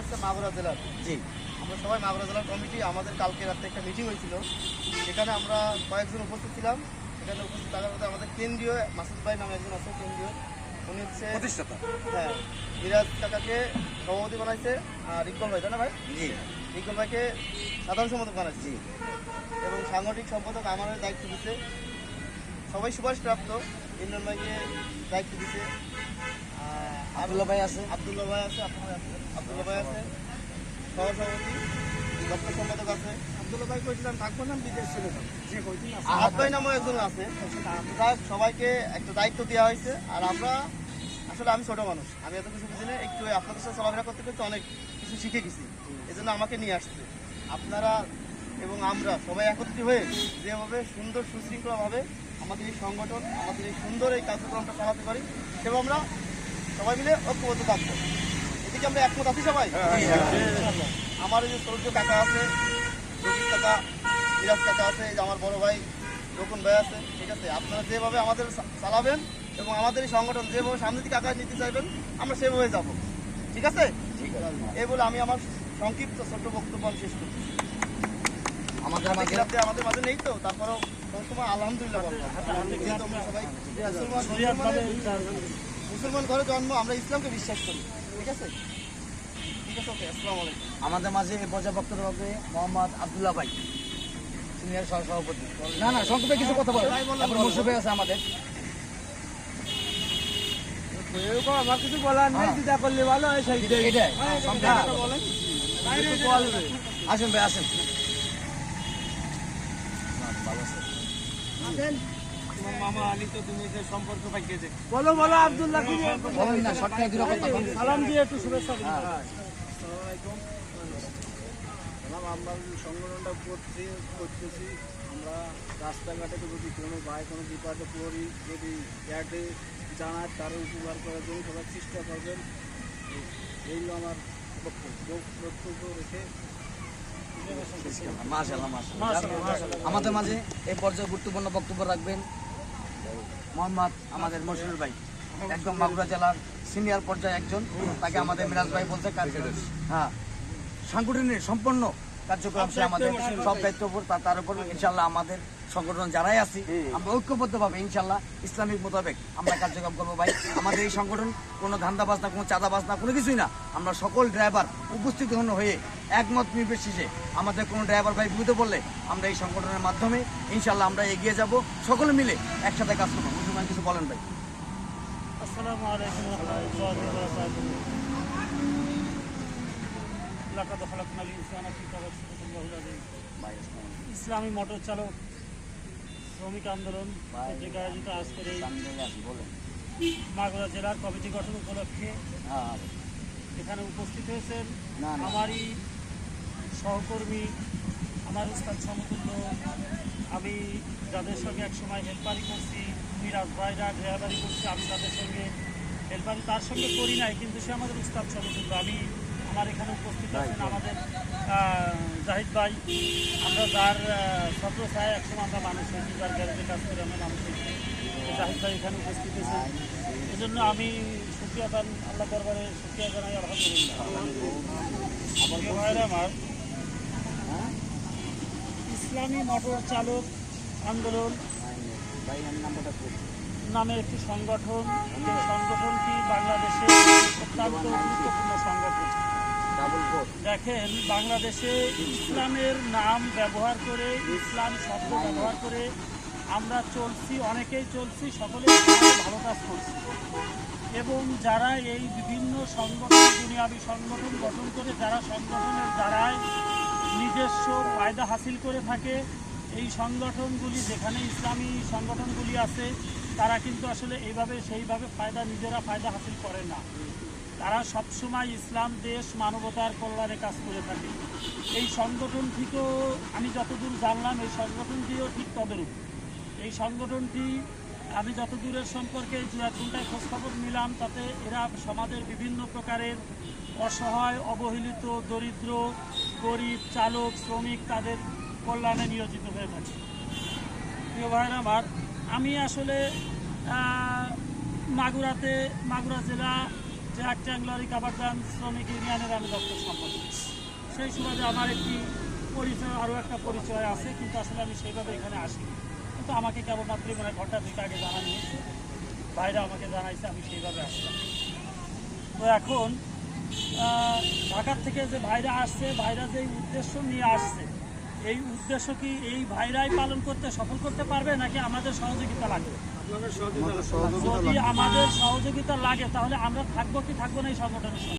হচ্ছে মাগুরা জেলার। জি। আমরা সবাই মাগুরা জেলার কমিটি আমাদের কালকে রাত্রে একটা মিটিং হয়েছিল। সেখানে আমরা কয়েকজন উপস্থিত ছিলাম। এখানে উপস্থিত থাকার মধ্যে আমাদের কেন্দ্রীয় মাসুদ ভাই নামে একজন আছে কেন্দ্রীয়। উনি হচ্ছে প্রতিষ্ঠাতা। হ্যাঁ মিরাজ কাকাকে সভাপতি বানাইছে আর ইকবাল ভাই তাই না ভাই? জি। ইকবাল ভাইকে সাধারণ সম্পাদক বানাইছে। এবং সাংগঠনিক সম্পাদক আমার দায়িত্ব দিচ্ছে সবাই সুপারিশপ্রাপ্ত ইমরান ভাইকে দায়িত্ব দিচ্ছে আর ভাই আছে। আবদুল্লাহ ভাই আছে আবদুল্লাহ ভাই আছে। সহসভাপতি দপ্তর সম্পাদক আছে। আবদুল্লাহ ভাই কইছিলাম থাকব না বিদেশ যাব। যে কইছিলাম আহাত ভাই নামও একজন আছে। সবাইকে একটা দায়িত্ব দেওয়া হয়েছে। আর আমরা আসলে আমি ছোট মানুষ। আমি এত কিছু বুঝি না একটু আপনাদের সাথে চলাফেরা করতে করতে অনেক কিছু শিখে গেছি। এই জন্য আমাকে নিয়ে আসছে। আপনারা এবং আমরা সবাই একত্রিত হয়ে যেভাবে সুন্দর সুশৃঙ্খলভাবে আমাদের এই সংগঠন আমাদের এই সুন্দর এই কার্যক্রমটা চালাতে পারি সেভাবে আমরা সবাই মিলে ঐক্যবদ্ধ থাকব। এদিকে আমরা একমত আছি সবাই? আমার এই যে সৌর্য কাকা আছে রশিদ কাকা মিরাজ কাকা আছে এই যে আমার বড় ভাই রকুন ভাই আছে ঠিক আছে? আপনারা যেভাবে আমাদের চালাবেন এবং আমাদের এই সংগঠন যেভাবে সামনের দিকে আগায় নিতে চাইবেন আমরা সেভাবে যাব। ঠিক আছে? ঠিক আছে। এই বলে আমি আমার সংক্ষিপ্ত ছোট্ট বক্তব্য আমি শেষ করছি। আমাদের মাঝে আমাদের। মাঝে নেই তো তারপরেও সবসময় আলহামদুলিল্লাহ সবাই মুসলমান ঘরে জন্ম আমরা ইসলামকে বিশ্বাস করি। ঠিক আছে? ঠিক আছে ওকে আসসালামু আলাইকুম। আমাদের মাঝে এই বক্তব্য হবে মোহাম্মদ আব্দুল্লাহ ভাই। সিনিয়র সহসভাপতি না না সংক্ষেপে কিছু কথা বলে তারপর মুসুফ ভাই আছে আমাদের। আমার কিছু বলার নেই চিন্তা করলে ভালো হয় সেই এটাই আসেন ভাই আসেন। তোমার মামা আলী তো তুমি যে সম্পর্ক পাইকে বলো বলো আব্দুল্লাহ কি বলেন না শর্টকাট দুটো কথা সালাম দিয়ে একটু শুভেচ্ছা দিন। সালাম আমরা যে সংগঠনটা করছি করতেছি আমরা রাস্তাঘাটে যদি কোনো ভাই কোনো বিপদে পড়ি যদি ক্যাটে জানায় তার উপকার করার জন্য সবাই চেষ্টা করবেন। এই আমার বক্তব্য। রেখে। আমাদের মাঝে এই পর্যায়ে গুরুত্বপূর্ণ বক্তব্য রাখবেন। মোহাম্মদ আমাদের মশরুর ভাই। একদম মাগুরা জেলার সিনিয়র পর্যায়ে একজন। তাকে আমাদের মিরাজ ভাই কাজ হ্যাঁ সাংগঠনিক, সম্পন্ন কার্যক্রম সে আমাদের সব দায়িত্ব উপর তার উপর ইনশাল্লাহ আমাদের সংগঠন যারাই আছি, আমরা ঐক্যবদ্ধভাবে ইনশাল্লাহ ইসলামিক মোতাবেক আমরা কার্যক্রম করব ভাই। আমাদের এই সংগঠন কোনো ধান্দাবাজ না, কোনো চাঁদাবাজ না, কোনো কিছুই না। আমরা সকল ড্রাইভার উপস্থিত হয়ে একমত নির্বিশেষে আমাদের কোনো ড্রাইভার ভাই বিপদে পড়লে আমরা এই সংগঠনের মাধ্যমে ইনশাল্লাহ আমরা এগিয়ে যাব। সকলে মিলে একসাথে কাজ করব। মুসলমান কিছু বলেন ভাই। আসসালামু আলাইকুম ইসলামী মোটর চালক শ্রমিক আন্দোলন কর্তৃক আয়োজিত আজকের এই বলেন। মাগুরা জেলার কমিটি গঠন উপলক্ষে হ্যাঁ এখানে উপস্থিত হয়েছেন। আমারই সহকর্মী আমার উস্তাদ সমতুল্য আমি যাদের সঙ্গে একসময় হেল্পারি করছি মিরাজ ভাইরা ড্রাইভারি করছি আমি তাদের সঙ্গে হেল্পারি তার সঙ্গে করি নাই কিন্তু সে আমাদের উস্তাদ সমতুল্য। আমি আমার এখানে উপস্থিত আছেন আমাদের জাহিদ ভাই। আমরা যার ছাত্র ছায় একসময় আমরা মানুষ হয়েছি যার গ্যারেজে কাজ করে আমরা মানুষ হয়েছি জাহিদ ভাই এখানে উপস্থিত আছেন এজন্য আমি সুক্রিয়া দান আল্লাহ দরবারে সুক্রিয়া জানাই আলহামদুলিল্লাহ। আমার ইসলামী মোটর চালক আন্দোলন নামে একটি সংগঠন। সংগঠনটি বাংলাদেশে অত্যন্ত গুরুত্বপূর্ণ সংগঠন। দেখেন, বাংলাদেশে ইসলামের নাম ব্যবহার করে, ইসলাম শব্দ ব্যবহার করে আমরা চলছি, অনেকেই চলছি, সকলে ভালো কাজ করছি। এবং যারা এই বিভিন্ন সংগঠন, দুনিয়াবি সংগঠন গঠন করে, যারা সংগঠনের দ্বারায় নিজস্ব ফায়দা হাসিল করে থাকে। এই সংগঠনগুলি যেখানে ইসলামী সংগঠনগুলি আছে, তারা কিন্তু আসলে এইভাবে, সেইভাবে ফায়দা, নিজেরা ফায়দা হাসিল করে না। তারা সবসময় ইসলাম, দেশ, মানবতার কল্যাণে কাজ করে থাকে। এই সংগঠন থেকেও আমি যতদূর জানলাম, এই সংগঠনটিও ঠিক তদরূপ। এই সংগঠনটি আমি যত দূরের সম্পর্কে এক ঘন্টায় খোঁজখবর নিলাম, তাতে এরা সমাজের বিভিন্ন প্রকারের অসহায়, অবহেলিত, দরিদ্র, গরিব, চালক, শ্রমিক তাদের কল্যাণে নিয়োজিত হয়ে থাকে। প্রিয় ভাইয়ের, আমার, আমি আসলে মাগুরাতে, মাগুরা জেলা ট্রাক ট্যাংলারি কাবারদান শ্রমিক ইউনিয়নের আমি দপ্তর সম্পাদক। সেই সুবাদে আমার একটি পরিচয়, আরও একটা পরিচয় আছে, কিন্তু আসলে আমি সেইভাবে এখানে আসিনি। কিন্তু আমাকে কেবলমাত্র মানে ঘণ্টা দুই আগে জানানো হয়েছে। বাইরে আমাকে জানাইছে আমি সেইভাবে আসলাম। তো এখন ঢাকার থেকে যে ভাইরা আসছে ভাইরা যে উদ্দেশ্য নিয়ে আসছে এই উদ্দেশ্য কি এই ভাইরাই পালন করতে সফল করতে পারবে নাকি আমাদের সহযোগিতা লাগবে? যদি আমাদের সহযোগিতা লাগে তাহলে আমরা থাকব কি থাকব না এই সংগঠনের